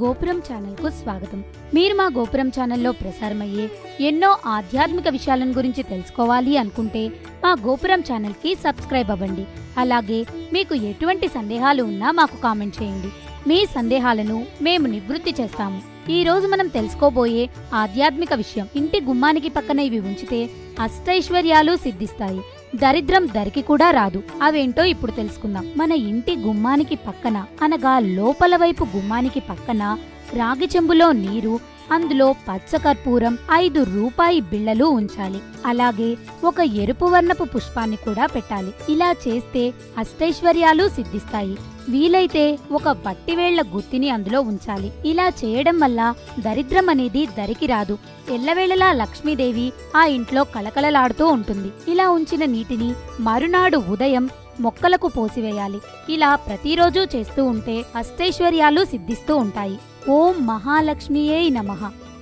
గోపురం ఛానల్కు స్వాగతం. మీరు మా గోపురం ఛానల్లో ప్రసారమయ్యే ఎన్నో ఆధ్యాత్మిక విషయాలను గురించి తెలుసుకోవాలి అనుకుంటే మా గోపురం ఛానల్కి సబ్స్క్రైబ్ అవ్వండి. అలాగే మీకు ఎటువంటి సందేహాలు ఉన్నా మాకు కామెంట్ చేయండి. మీ సందేహాలను మేము నివృత్తి చేస్తాము. ఈ రోజు మనం తెలుసుకోబోయే ఆధ్యాత్మిక విషయం. ఇంటి గుమ్మానికి పక్కన ఇవి ఉంచితే అష్టైశ్వర్యాలు సిద్ధిస్తాయి. దరిద్రం దరికి కూడా రాదు. అవేంటో ఇప్పుడు తెలుసుకుందాం. మన ఇంటి గుమ్మానికి పక్కన అనగా లోపల వైపు గుమ్మానికి పక్కన రాగి చెంబులో నీరు అందులో పచ్చకర్పూరం ఐదు రూపాయి బిళ్ళలు ఉంచాలి. అలాగే ఒక ఎరుపు వర్ణపు పుష్పాన్ని కూడా పెట్టాలి. ఇలా చేస్తే అష్టైశ్వర్యాలు సిద్ధిస్తాయి. వీలైతే ఒక పట్టివేళ్ళ గుత్తిని అందులో ఉంచాలి. ఇలా చేయడం వల్ల దరిద్రం అనేది దరికి రాదు. ఎల్లవేళలా లక్ష్మీదేవి ఆ ఇంట్లో కళకళలాడుతూ ఉంటుంది. ఇలా ఉంచిన నీటిని మరునాడు ఉదయం మొక్కలకు పోసివేయాలి. ఇలా ప్రతిరోజు చేస్తూ ఉంటే అష్టైశ్వర్యాలు సిద్ధిస్తూ ఉంటాయి. ఓం మహాలక్ష్మియే నమః.